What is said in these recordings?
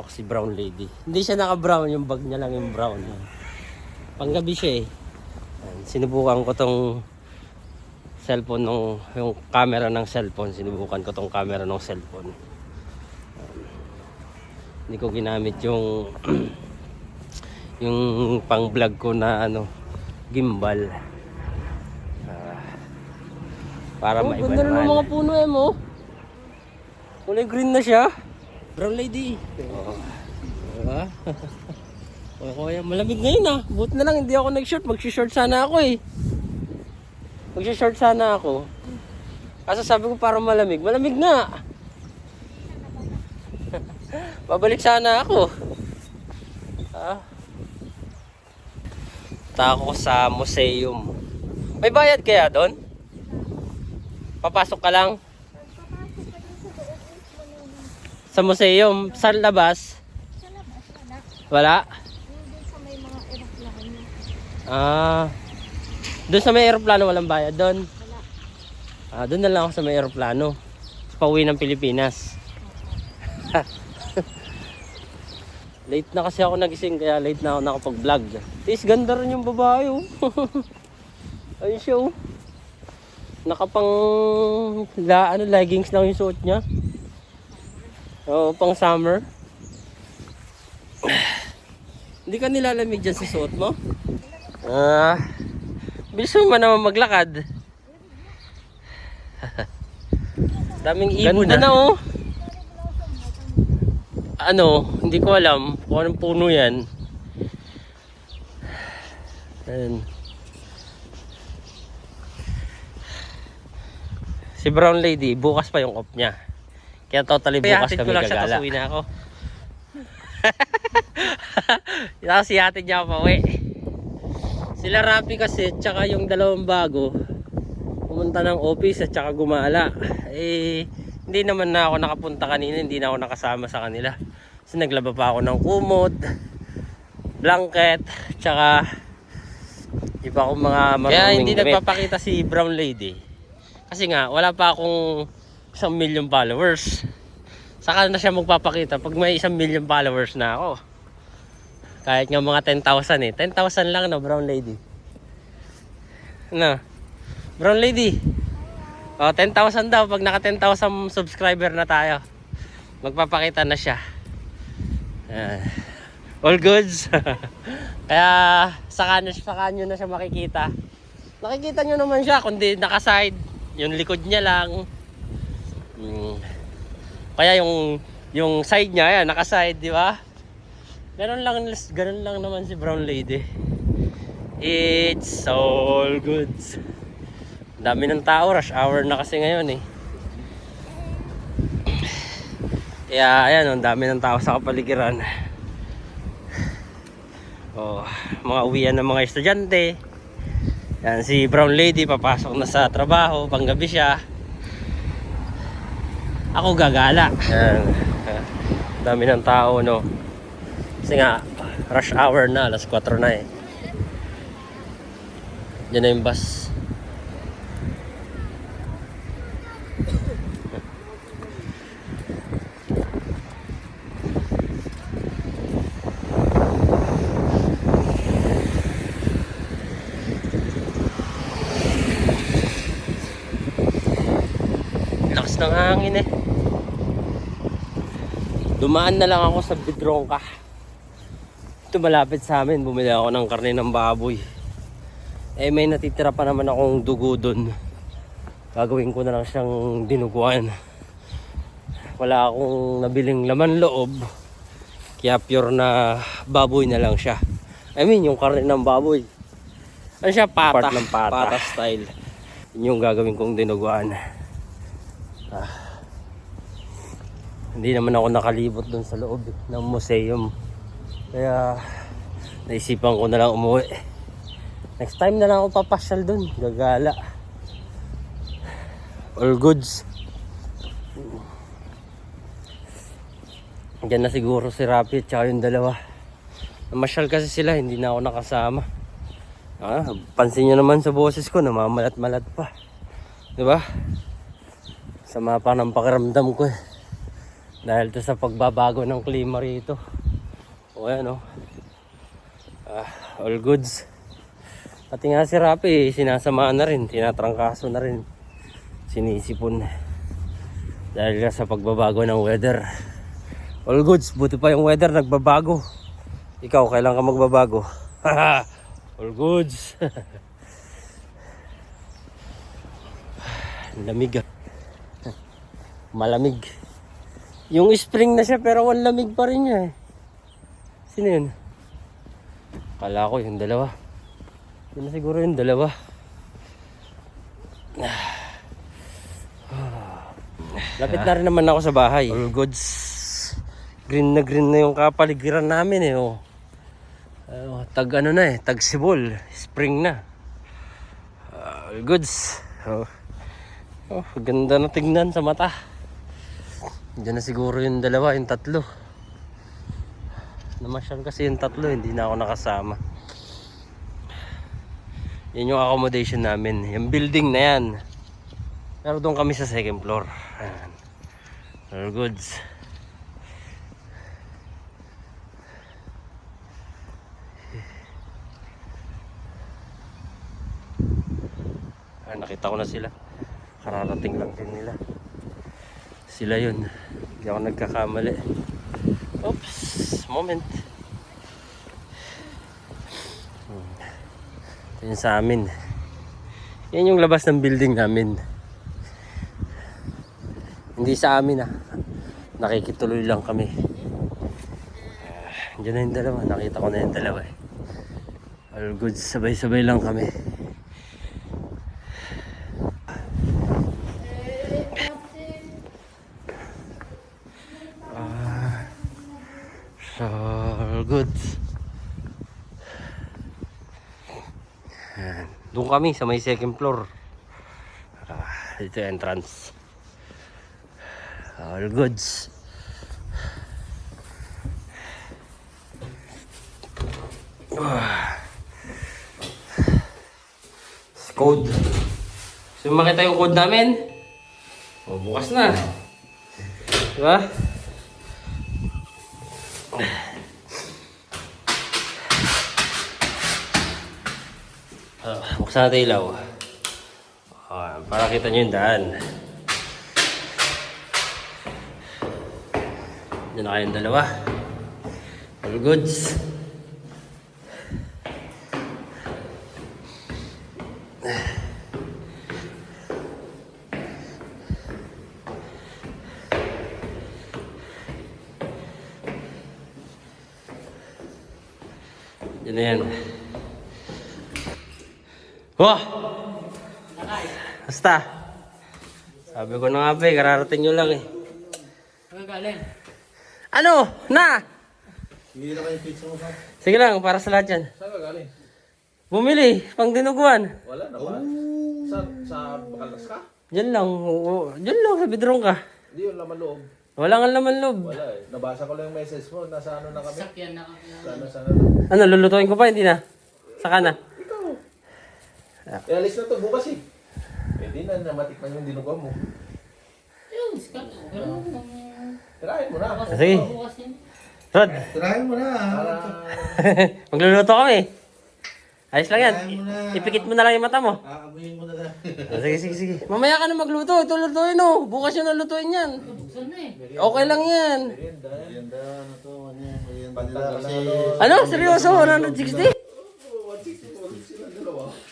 papasok si brown lady. Hindi siya naka-brown, yung bag niya lang yung brown. Panggabi siya eh. Sinubukan ko tong cellphone nung yung camera ng cellphone sinubukan ko tong camera ng cellphone Um, hindi ko ginamit yung yung pang vlog ko na ano gimbal Ah, para Oh, maiba ganda na ng mga puno eh mo. kulay green na siya brown lady. Oo. diba malamig ngayon ah. Buti na lang hindi ako nag-short. Mag-short sana ako eh. Mag-short sana ako. Kaso sabi ko parang malamig. Malamig na babalik sana ako. Ah Tako ko sa museum. May bayad kaya doon? Papasok ka lang sa museum sa labas Sa labas, wala. wala dun sa may mga aeroplano. Ah. Doon sa may eroplano walang bayad doon. Wala. Ah, doon na lang ako sa may eroplano. Pauwi ng Pilipinas. late na kasi ako nagising kaya late na ako nakapag-vlog. Tis ganda rin yung babae oh. Ayun siya oh. Nakapang la, ano, leggings lang yung suot niya. Oo, pang summer. Hindi ka nilalamig dyan sa suot mo? Ah, bilis mo man naman maglakad. Daming ibon na. na oh. Ano, hindi ko alam kung anong puno yan. Ayan. Si Brown Lady, bukas pa yung off niya. Kaya totally bukas kami gagala. Kaya na ako. Kasi hatid niya ako pauwi. Sila Rapi kasi, tsaka yung dalawang bago, pumunta ng office at tsaka gumala. Eh, hindi naman na ako nakapunta kanina, hindi na ako nakasama sa kanila. Kasi naglaba pa ako ng kumot, blanket, tsaka iba akong mga maruming Kaya hindi damit. nagpapakita si Brown Lady. Kasi nga, wala pa akong isang million followers. Saka na siya magpapakita pag may isang million followers na ako. Kahit nga mga 10,000 eh. 10,000 lang no, Brown Lady. Ano? Brown Lady. Oh, 10,000 daw pag naka 10,000 subscriber na tayo. Magpapakita na siya. Ah, all goods. Kaya saka, na, saka nyo na siya makikita. Nakikita nyo naman siya kundi nakaside. Yung likod niya lang. Mm. Kaya yung yung side niya, yan, nakaside, di ba? Ganun lang, ganun lang naman si Brown Lady. It's all goods. Dami ng tao, rush hour na kasi ngayon eh. Kaya ayan, ang dami ng tao sa kapaligiran. Oh, mga uwian ng mga estudyante. Yan, si Brown Lady papasok na sa trabaho, panggabi siya. Ako gagala. Yan. Dami ng tao, no. Kasi nga, rush hour na, alas 4 na eh. Yan na yung bus. Lakas ng hangin eh. Dumaan na lang ako sa Bidrongka. Ito malapit sa amin. Bumili ako ng karne ng baboy. Eh may natitira pa naman akong dugo dun. Gagawin ko na lang siyang dinuguan. Wala akong nabiling laman loob. Kaya pure na baboy na lang siya. I mean yung karne ng baboy. Ano siya? Pata. Part ng pata. Pata style. Yun yung gagawin kong dinuguan. Ah. Hindi naman ako nakalibot dun sa loob eh, ng museum. Kaya naisipan ko na lang umuwi. Next time na lang ako papasyal dun. Gagala. All goods. Diyan na siguro si Rapi at yung dalawa. Namasyal kasi sila, hindi na ako nakasama. Ah, pansin nyo naman sa boses ko, namamalat-malat pa. 'Di ba? Sama pa ng pakiramdam ko eh. Dahil to sa pagbabago ng klima rito. O ayan o. Ah, all goods. Pati nga si Rapi, sinasama na rin, tinatrangkaso na rin. Sinisipon. Dahil nga sa pagbabago ng weather. All goods, buti pa yung weather nagbabago. Ikaw, kailan ka magbabago? all goods. Lamig ah. Malamig. Yung spring na siya pero ang lamig pa rin niya eh. Sino yun? Kala ko yung dalawa. Yun na siguro yung dalawa. Lapit na rin naman ako sa bahay. All goods. Green na green na yung kapaligiran namin eh. Oh. Ah, tag ano na eh, tag sibol. Spring na. Ah, all goods. Oh. Oh, ganda na tignan sa mata. Diyan na siguro yung dalawa, yung tatlo. Namasyal kasi yung tatlo, hindi na ako nakasama. Yan yung accommodation namin. Yung building na yan. Pero doon kami sa second floor. Ayan. All goods. Ah, nakita ko na sila. Kararating lang din nila. Sila yun. Hindi ako nagkakamali. Oops, moment. Hmm. Ito yung sa amin. Yan yung labas ng building namin. Hindi sa amin ah. Nakikituloy lang kami. Uh, Diyan na yung dalawa. Nakita ko na yung dalawa eh. All good. Sabay-sabay lang kami. So good. Ayan. Doon kami sa may second floor. Ah, dito entrance. All goods. Ah. Code. So makita yung code namin? O, bukas na. Diba? Ah, buksan natin ilaw. Ah, para kita nyo yung daan. Diyan na kayong dalawa. All goods. Yan na yan. Wah! Basta. Sabi ko na nga ba eh, kararating nyo lang eh. Ano? Na! Hindi na kayo pizza mo sa... Sige lang, para sa lahat yan. Saan ka galing? Bumili, pang dinuguan. Wala naman. Sa, sa Bakaldas ka? Diyan lang, oo, diyan lang sa bedroom ka. Hindi yung laman loob. Wala nga laman loob. Wala eh. Nabasa ko lang yung message mo. Nasa ano na kami? Sakyan na kami. Sana, sana. Ano, lulutuin ko pa, hindi na? Saka na. Ikaw. Eh, alis na to bukas eh. Eh, di na namatikman yung dinugaw mo. Tirahin mo na. Ah, Sige. Rod, Tirahin mo na. Para... magluluto kami. Ayos lang yan. Mo na. Ipikit mo na lang yung mata mo. Aamuyin mo na lang. Ah, Sige, sige, sige. Mamaya ka na magluto. Ito lutuin oh. Bukas yun ang lutuin yan. Okay lang yan. Merienda, ano to, ano yan, merienda nila Pantang kasi... Ano? Seryoso? 160?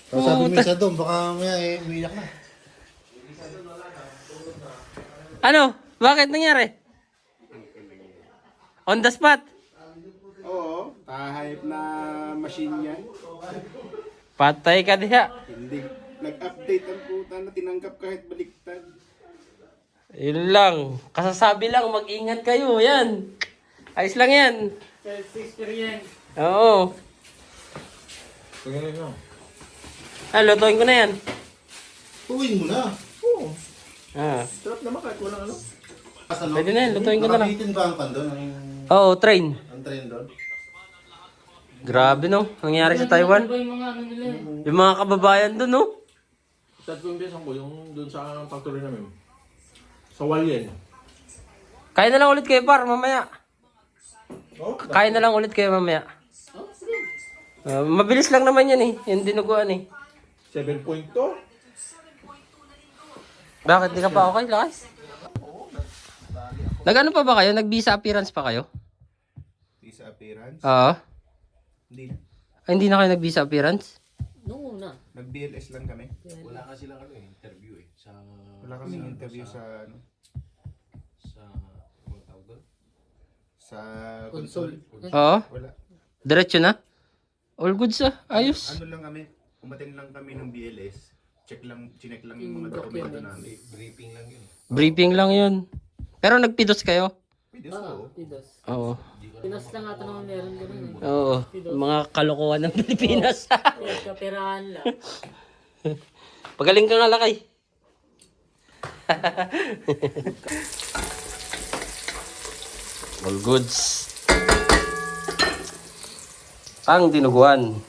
Tapos sabi mo isa doon, baka mamaya eh, umiyak na. Ano? Bakit nangyari? On the spot? Oo, tahype na machine yan. Patay ka diha. Hindi nag-update ang puta na tinanggap kahit baliktad. Yun lang. Kasasabi lang, mag-ingat kayo. Yan. Ayos lang yan. Oo. Tingnan nyo. Ah, lutuin ko na yan. Uwin mo na. Oo. Ah. Sarap naman kahit walang ano. Ano? Pwede na yan, lutuin ko na lang. Nakabitin ba ang pan doon? Ang, Oo, train. Ang train doon? Grabe no. Nangyari sa Taiwan. Yung mga kababayan doon no. Yung besan ko, yung doon sa factory namin. Sa Walyen. Kain na lang ulit kayo, par, mamaya. Oh, Kain na lang ulit kayo mamaya. Ah, mabilis lang naman yan eh, yung dinuguan eh. 7.2. Bakit di ka pa okay, lakas? Nag-ano pa ba kayo? Nag-visa appearance pa kayo? Appearance. Oo. Hindi na. Ay, hindi na kayo nag-visa appearance? Nag-BLS lang kami. Wala kasi lang ano eh, interview eh. Sa... Wala kaming interview sa ano Sa... Ang tawag doon? sa console. Oo. Wala. Diretso na? All goods ah. Ayos. Ano lang kami, umatin lang kami ng BLS. Check lang, chinek lang yung mga dokumento namin. Briefing lang yun. Briefing lang yun. Pero nagpidos kayo? Pwede sa Oo. Pinas lang ata naman meron ganun eh. Oo. Mga kalokohan ng Pilipinas. Kapirahan lang. Pagaling ka nga lakay. All goods. Pang dinuguan.